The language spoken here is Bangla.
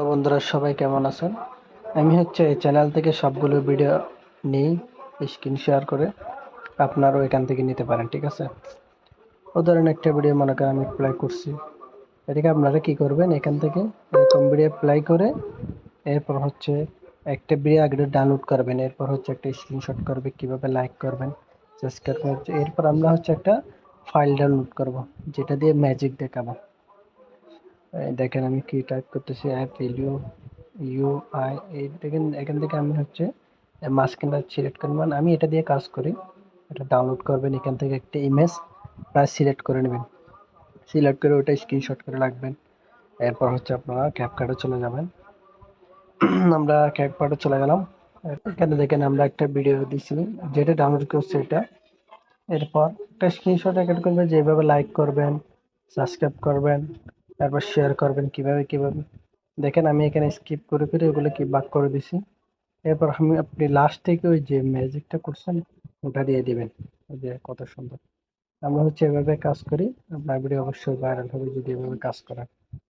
তো বন্ধুরা, সবাই কেমন আছেন? আমি হচ্ছে এই চ্যানেল থেকে সবগুলো ভিডিও নিই, স্ক্রিন শেয়ার করে আপনারাও এখান থেকে নিতে পারেন, ঠিক আছে? উদাহরণ, একটা ভিডিও মনে করেন আমি প্লে করছি। এটাকে আপনারা কি করবেন? এখান থেকে এরকম ভিডিও প্লে করে এরপর হচ্ছে একটা ভিডিও আগে ডাউনলোড করবেন, এরপর হচ্ছে একটা স্ক্রিনশট করবে, কীভাবে লাইক করবেন সাবস্ক্রাইব করবেন, এরপর আমরা হচ্ছে একটা ফাইল ডাউনলোড করব, যেটা দিয়ে ম্যাজিক দেখাবো। দেখেন আমি কি টাইপ করতেছি অ্যাপ ইউ ইউ আই এই দেখেন এখান থেকে আমি হচ্ছে মাঝখানটা সিলেক্ট করবেন আমি এটা দিয়ে কাজ করি, এটা ডাউনলোড করবেন, এখান থেকে একটা ইমেজ প্রায় সিলেক্ট করে নেবেন। সিলেক্ট করে ওটা স্ক্রিনশট করে রাখবেন। এরপর হচ্ছে আপনারা ক্যাপকার্টে চলে যাবেন। আমরা ক্যাপকার্টে চলে গেলাম। এখানে দেখেন আমরা একটা ভিডিও দিছি, যেটা ডাউনলোড করছি এটা। এরপর একটা স্ক্রিনশট অ্যাড করবেন, যেভাবে লাইক করবেন সাবস্ক্রাইব করবেন। তারপর শেয়ার করবেন কীভাবে কীভাবে। দেখেন, আমি এখানে স্কিপ করে করে ওগুলো কি বাক করে দিছি। এরপর আমি আপনি লাস্ট থেকে ওই যে ম্যাজিকটা করছেন, ওটা দিয়ে দিবেন। যে কত সুন্দর। আমরা হচ্ছে এভাবে কাজ করি, আপনার ভিডিও অবশ্যই ভাইরাল হবে যদি এভাবে কাজ করেন।